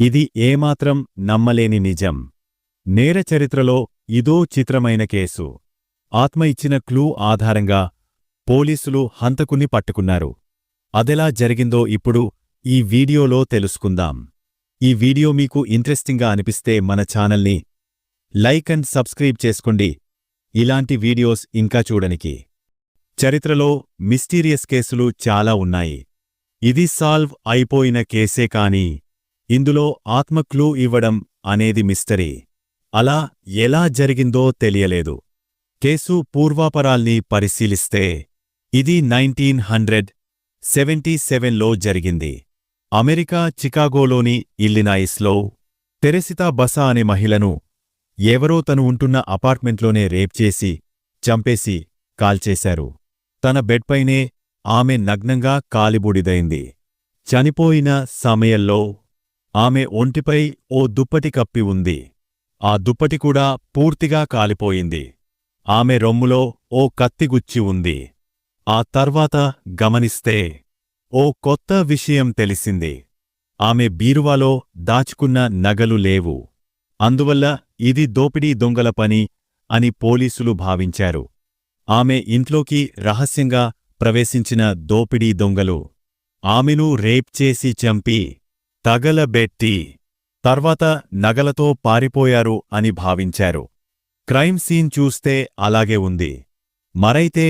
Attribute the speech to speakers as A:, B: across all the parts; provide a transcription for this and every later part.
A: ఇది ఏమాత్రం నమ్మలేని నిజం. నేర చరిత్రలో ఇదో చిత్రమైన కేసు. ఆత్మ ఇచ్చిన క్లూ ఆధారంగా పోలీసులు హంతకుని పట్టుకున్నారు. అదెలా జరిగిందో ఇప్పుడు ఈ వీడియోలో తెలుసుకుందాం. ఈ వీడియో మీకు ఇంట్రెస్టింగ్గా అనిపిస్తే మన ఛానల్ని లైక్ అండ్ సబ్స్క్రైబ్ చేసుకోండి. ఇలాంటి వీడియోస్ ఇంకా చూడనికి. చరిత్రలో మిస్టీరియస్ కేసులు చాలా ఉన్నాయి. ఇది సాల్వ్ అయిపోయిన కేసే కాని ఇందులో ఆత్మ క్లూ ఇవ్వడం అనేది మిస్టరీ. అలా ఎలా జరిగిందో తెలియలేదు. కేసు పూర్వాపరాల్ని పరిశీలిస్తే ఇది నైన్టీన్ హండ్రెడ్ సెవెంటీ సెవెన్లో జరిగింది. అమెరికా చికాగోలోని ఇల్లినాయిస్లో తెరెసితా బసా అనే మహిళను ఎవరో తను ఉంటున్న అపార్ట్మెంట్లోనే రేప్ చేసి చంపేసి కాల్చేశారు. తన బెడ్పైనే ఆమె నగ్నంగా కాలిబూడిదైంది. చనిపోయిన సమయంలో ఆమె ఒంటిపై ఓ దుప్పటి కప్పి ఉంది. ఆ దుప్పటి కూడా పూర్తిగా కాలిపోయింది. ఆమె రొమ్ములో ఓ కత్తిగుచ్చి ఉంది. ఆ తర్వాత గమనిస్తే ఓ కొత్త విషయం తెలిసింది. ఆమె బీరువాలో దాచుకున్న నగలు లేవు. అందువల్ల ఇది దోపిడీ దొంగల పని అని పోలీసులు భావించారు. ఆమె ఇంట్లోకి రహస్యంగా ప్రవేశించిన దోపిడీ దొంగలు. ఆమెను రేప్ చేసి చంపి తగలబెట్టి తర్వాత నగలతో పారిపోయారు అని భావించారు. క్రైమ్ సీన్ చూస్తే అలాగే ఉంది. మరైతే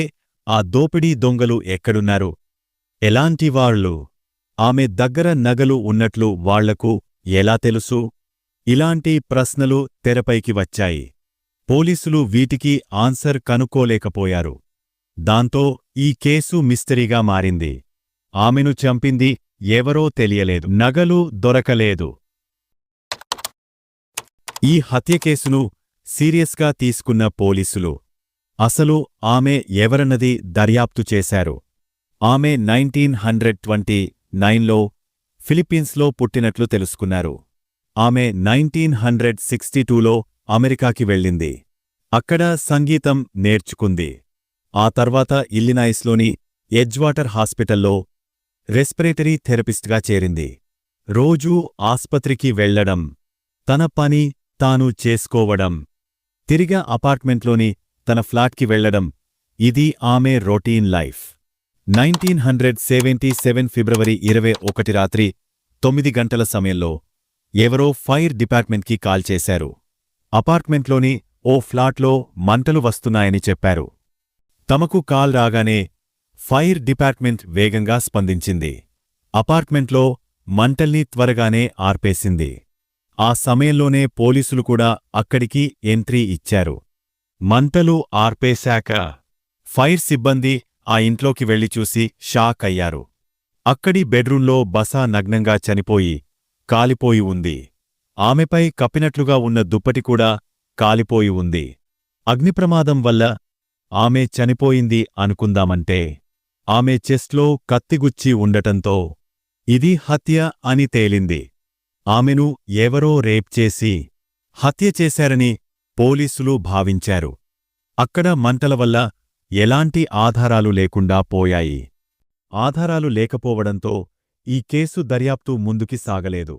A: ఆ దోపిడీ దొంగలు ఎక్కడున్నారు? ఎలాంటి వాళ్ళు? ఆమె దగ్గర నగలు ఉన్నట్లు వాళ్ళకు ఎలా తెలుసు? ఇలాంటి ప్రశ్నలు తెరపైకి వచ్చాయి. పోలీసులు వీటికి ఆన్సర్ కనుక్కోలేకపోయారు. దాంతో ఈ కేసు మిస్టరీగా మారింది. ఆమెను చంపింది ఎవరో తెలియలేదు. నగలు దొరకలేదు. ఈ హత్య కేసును సీరియస్గా తీసుకున్న పోలీసులు అసలు ఆమె ఎవరన్నది దర్యాప్తు చేశారు. ఆమె నైన్టీన్ హండ్రెడ్ ట్వంటీ నైన్లో ఫిలిప్పీన్స్లో పుట్టినట్లు తెలుసుకున్నారు. ఆమె నైన్టీన్ హండ్రెడ్ సిక్స్టీ టూలో అమెరికాకి వెళ్ళింది. అక్కడ సంగీతం నేర్చుకుంది. ఆ తర్వాత ఇల్లినాయిస్లోని ఎడ్జ్వాటర్ హాస్పిటల్లో రెస్పిరేటరీ థెరపిస్ట్గా చేరింది. రోజూ ఆస్పత్రికి వెళ్ళడం తన పని తాను చేసుకోవడం తిరిగా అపార్ట్మెంట్లోని తన ఫ్లాట్కి వెళ్ళడం ఇది ఆమె routine life. Nineteen hundred seventy seven ఫిబ్రవరి ఇరవై ఒకటి రాత్రి తొమ్మిది గంటల సమయంలో ఎవరో ఫైర్ డిపార్ట్మెంట్కి కాల్ చేశారు. అపార్ట్మెంట్లోని ఓ ఫ్లాట్లో మంటలు వస్తున్నాయని చెప్పారు. తమకు కాల్ రాగానే ఫైర్ డిపార్ట్మెంట్ వేగంగా స్పందించింది. అపార్ట్మెంట్లో మంటల్ని త్వరగానే ఆర్పేసింది. ఆ సమయంలోనే పోలీసులు కూడా అక్కడికి ఎంట్రీ ఇచ్చారు. మంటలు ఆర్పేశాక ఫైర్ సిబ్బంది ఆ ఇంట్లోకి వెళ్ళి చూసి షాక్ అయ్యారు. అక్కడి బెడ్రూంలో బసా నగ్నంగా చనిపోయి కాలిపోయి ఉంది. ఆమెపై కప్పినట్లుగా ఉన్న దుప్పటి కూడా కాలిపోయి ఉంది. అగ్నిప్రమాదం వల్ల ఆమె చనిపోయింది అనుకుందామంటే ఆమె చెస్ట్లో కత్తిగుచ్చి ఉండటంతో ఇది హత్య అని తేలింది. ఆమెను ఎవరో రేప్ చేసి హత్య చేశారని పోలీసులు భావించారు. అక్కడ మంటల వల్ల ఎలాంటి ఆధారాలు లేకుండా పోయాయి. ఆధారాలు లేకపోవడంతో ఈ కేసు దర్యాప్తు ముందుకి సాగలేదు.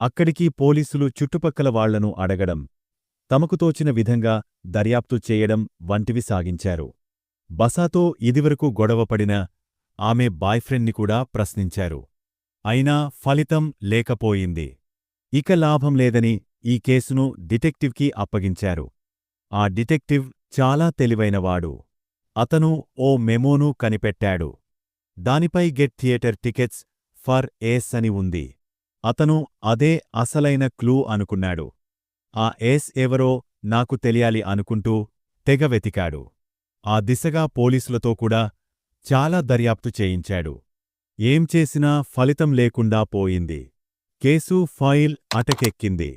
A: అక్కడికి పోలీసులు చుట్టుపక్కల వాళ్ళను అడగడం తమకు తోచిన విధంగా దర్యాప్తు చేయడం వంటివి సాగించారు. బసాతో ఇదివరకు గొడవపడిన ఆమె బాయ్ఫ్రెండ్ని కూడా ప్రశ్నించారు. అయినా ఫలితం లేకపోయింది. ఇక లాభం లేదని ఈ కేసును డిటెక్టివ్కి అప్పగించారు. ఆ డిటెక్టివ్ చాలా తెలివైనవాడు. అతను ఓ మెమోను కనిపెట్టాడు. దానిపై get theatre tickets for ace అని ఉంది. అతను అదే అసలైన క్లూ అనుకున్నాడు. ఆ ఏస్ ఎవరో నాకు తెలియాలి అనుకుంటూ తెగ వెతికాడు. ఆ దిశగా పోలీసులతో కూడా చాలా దర్యాప్తు చేయించాడు. ఏం చేసినా ఫలితం లేకుండా పోయింది. Case file అటకెక్కింది.